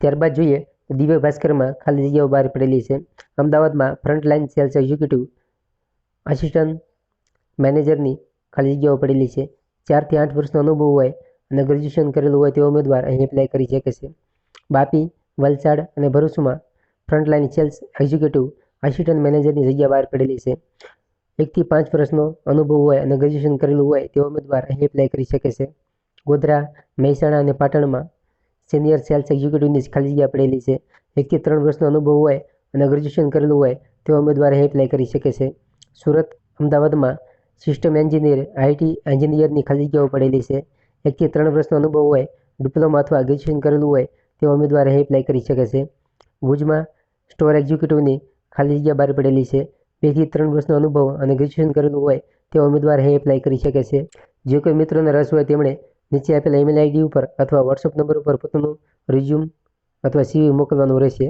ત્યારબાદ જોઈએ દિવ્ય ભાસ્કરમાં ખાલી જગ્યાઓ બહાર પડેલી છે. અમદાવાદમાં ફ્રન્ટલાઇન સેલ્સ એક્ઝિક્યુટિવ આસિસ્ટન્ટ મેનેજરની ખાલી જગ્યાઓ પડેલી છે. ચારથી આઠ વર્ષનો અનુભવ હોય અને ગ્રેજ્યુએશન કરેલું હોય તેવા ઉમેદવાર અહીં એપ્લાય કરી શકે છે. બાપી, વલસાડ અને ભરૂચમાં ફ્રન્ટલાઇન સેલ્સ એક્ઝિક્યુટિવ આસિસ્ટન્ટ મેનેજરની જગ્યા બહાર પડેલી છે. એકથી પાંચ વર્ષનો અનુભવ હોય અને ગ્રેજ્યુએશન કરેલું હોય તેવા ઉમેદવાર અહીં એપ્લાય કરી શકે છે. ગોધરા, મહેસાણા અને પાટણમાં સિનિયર સેલ્સ એક્ઝિક્યુટિવની ખાલી જગ્યા પડેલી છે. એકથી ત્રણ વર્ષનો અનુભવ હોય અને ગ્રેજ્યુએશન કરેલું હોય તેવા ઉમેદવાર અહીં એપ્લાય કરી શકે છે. સુરત, અમદાવાદમાં સિસ્ટમ એન્જિનિયર આઈટી એન્જિનિયરની ખાલી જગ્યાઓ પડેલી છે. એકથી ત્રણ વર્ષનો અનુભવ હોય ડિપ્લોમા અથવા ગ્રેજ્યુએશન કરેલું હોય તેવા ઉમેદવાર અહીં એપ્લાય કરી શકે છે. ભુજમાં સ્ટોર એક્ઝિક્યુટિવની ખાલી જગ્યા બહાર પડેલી છે. બેથી ત્રણ વર્ષનો અનુભવ અને ગ્રેજ્યુએશન કરેલું હોય તેવા ઉમેદવાર અહીં એપ્લાય કરી શકે છે. જે કોઈ મિત્રોને રસ હોય તેમણે નીચે આપેલા ઈમેલ આઈડી ઉપર અથવા વોટ્સઅપ નંબર ઉપર પોતાનું રિઝ્યુમ અથવા સીવી મોકલવાનું રહેશે.